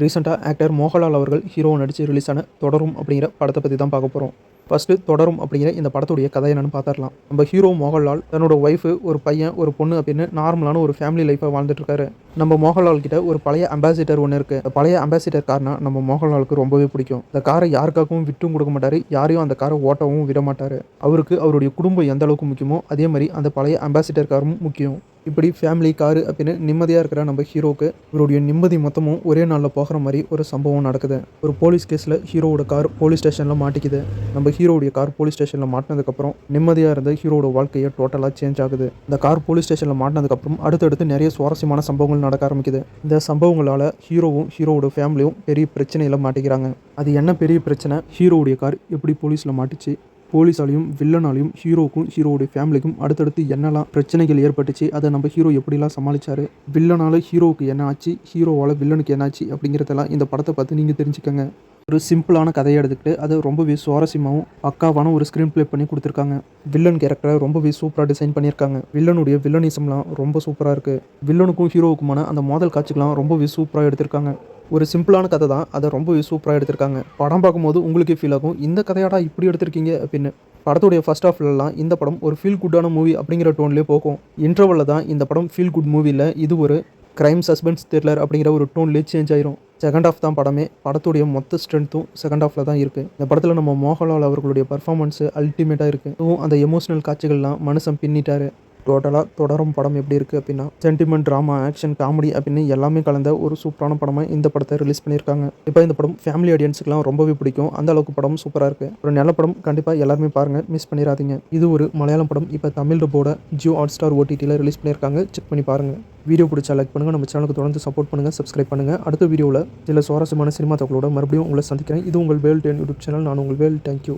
ரீசெண்டாக ஆக்டர் மோகன்லால் அவர்கள் ஹீரோ நடித்து ரிலீஸ் ஆன தொடரும் அப்படிங்கிற படத்தை பற்றி தான் பார்க்க போகிறோம் ஃபஸ்ட்டு தொடரும் அப்படிங்கிற இந்த படத்துடைய கதை என்னன்னு பார்த்துடலாம். நம்ம ஹீரோ மோகன்லால் தன்னோட ஒய்ஃபு ஒரு பையன் ஒரு பொண்ணு அப்படின்னு நார்மலான ஒரு ஃபேமிலி லைஃப்பை வாழ்ந்துட்டுருக்காரு நம்ம மோகன்லால் கிட்ட ஒரு பழைய அம்பாசிடர் ஒன்று இருக்குது அந்த பழைய அம்பாசிடர் கார்னா நம்ம மோகன்லாலுக்கு ரொம்பவே பிடிக்கும். இந்த காரை யாருக்காகவும் விட்டும் கொடுக்க மாட்டார். யாரையும் அந்த காரை ஓட்டவும் விட மாட்டார். அவருக்கு அவருடைய குடும்பம் எந்த அளவுக்கு முக்கியமோ அதே மாதிரி அந்த பழைய அம்பாசிடர் காரும் முக்கியம். இப்படி ஃபேமிலி காரு அப்படின்னு நிம்மதியாக இருக்கிற நம்ம ஹீரோக்கு இவருடைய நிம்மதி மொத்தமும் ஒரே நாளில் போகிற மாதிரி ஒரு சம்பவம் நடக்குது. ஒரு போலீஸ் கேஸில் ஹீரோவோட கார் போலீஸ் ஸ்டேஷனில் மாட்டிக்குது. நம்ம ஹீரோவுடைய கார் போலீஸ் ஸ்டேஷனில் மாட்டினதுக்கப்புறம் நிம்மதியாக இருந்த ஹீரோட வாழ்க்கையை டோட்டலாக சேஞ்ச் ஆகுது. இந்த கார் போலீஸ் ஸ்டேஷனில் மாட்டினதுக்கப்புறம் அடுத்தடுத்து நிறைய சுவாரஸ்யமான சம்பவங்கள் நடக்க ஆரம்பிக்குது. இந்த சம்பவங்களால் ஹீரோவும் ஹீரோவோட ஃபேமிலியும் பெரிய பிரச்சனையில் மாட்டிக்கிறாங்க. அது என்ன பெரிய பிரச்சனை? ஹீரோவுடைய கார் எப்படி போலீஸில் மாட்டிச்சு? போலீஸாலையும் வில்லனாலையும் ஹீரோவுக்கும் ஹீரோவுடைய ஃபேமிலிக்கும் அடுத்தடுத்து என்னெல்லாம் பிரச்சனைகள் ஏற்பட்டுச்சு அதை நம்ம ஹீரோ எப்படிலாம் சமாளிச்சாரு வில்லனால ஹீரோவுக்கு என்ன ஆச்சு ஹீரோவால் வில்லனுக்கு என்ன ஆச்சு அப்படிங்கிறதெல்லாம் இந்த படத்தை பார்த்து நீங்கள் தெரிஞ்சுக்கங்க. ஒரு சிம்பிளான கதையை எடுத்துக்கிட்டு அதை ரொம்பவே சுவாரஸ்யமாகவும் பக்காவான ஒரு ஸ்க்ரீன் ப்ளே பண்ணி கொடுத்துருக்காங்க. வில்லன் கேரக்டரை ரொம்பவே சூப்பராக டிசைன் பண்ணியிருக்காங்க. வில்லனுடைய வில்லனிசம்லாம் ரொம்ப சூப்பராக இருக்குது வில்லனுக்கும் ஹீரோவுக்குமான அந்த மோதல் காட்சிகள்லாம் ரொம்பவே சூப்பராக எடுத்திருக்காங்க. ஒரு சிம்பிளான கதை தான் அதை ரொம்பவே சூப்பராக எடுத்திருக்காங்க. படம் பார்க்கும்போது உங்களுக்கே ஃபீல் ஆகும் இந்த கதையாடா இப்படி எடுத்திருக்கீங்க அப்படின்னு. படத்துடைய ஃபர்ஸ்ட் ஹாஃப்லலாம் இந்த படம் ஒரு ஃபீல் குட்டான மூவி அப்படிங்கிற டோன்லேயே போகும். இன்டர்வலில் தான் இந்த படம் ஃபீல் குட் மூவியில் இது ஒரு க்ரைம் சஸ்பென்ஸ் த்ரில்லர் அப்படிங்கிற ஒரு டோன்லேயே சேஞ்ச் ஆயிரும். செகண்ட் ஆஃப் தான் படமே. படத்துடைய மொத்த ஸ்ட்ரென்த்தும் செகண்ட் ஆஃபில் தான் இருக்குது இந்த படத்தில் நம்ம மோகன்லால் அவர்களுடைய பர்ஃபார்மன்ஸு அல்டிமேட்டாக இருக்குது அதுவும் அந்த எமோஷனல் காட்சிகள்லாம் மனுஷன் பின்னிட்டாரு. டோட்டலாக தொடரும் படம் எப்படி இருக்குது அப்படின்னா சென்டிமெண்ட் ட்ராமா ஆக்ஷன் காமெடி அப்படின்னு எல்லாமே கலந்த ஒரு சூப்பரான படமாக இந்த படத்தை ரிலீஸ் பண்ணியிருக்காங்க. இப்போ இந்த படம் ஃபேமிலி ஆடியன்ஸுக்குலாம் ரொம்பவே பிடிக்கும். அந்த அளவுக்கு படம் சூப்பராக இருக்குது ஒரு நல்ல படம் கண்டிப்பாக எல்லாருமே பாருங்கள் மிஸ் பண்ணிடாதீங்க இது ஒரு மலையாளம் படம். இப்போ தமிழ் டப்போட ஜியோ ஹாட் ஸ்டார் ஓடிடியில் ரிலீஸ் பண்ணியிருக்காங்க. செக் பண்ணி பாருங்கள் வீடியோ பிடிச்சா லைக் பண்ணுங்கள் நம்ம சேனலுக்கு தொடர்ந்து சப்போர்ட் பண்ணுங்கள் சப்ஸ்கிரைப் பண்ணுங்கள் அடுத்த வீடியோவில் சில சுவாரஸ்யமான சினிமா தகவலோட மறுபடியும் உங்களை சந்திக்கிறேன். இது உங்கள் வேல் டென் யூடியூப் சேனல் நான் உங்கள் வேல். தேங்க்யூ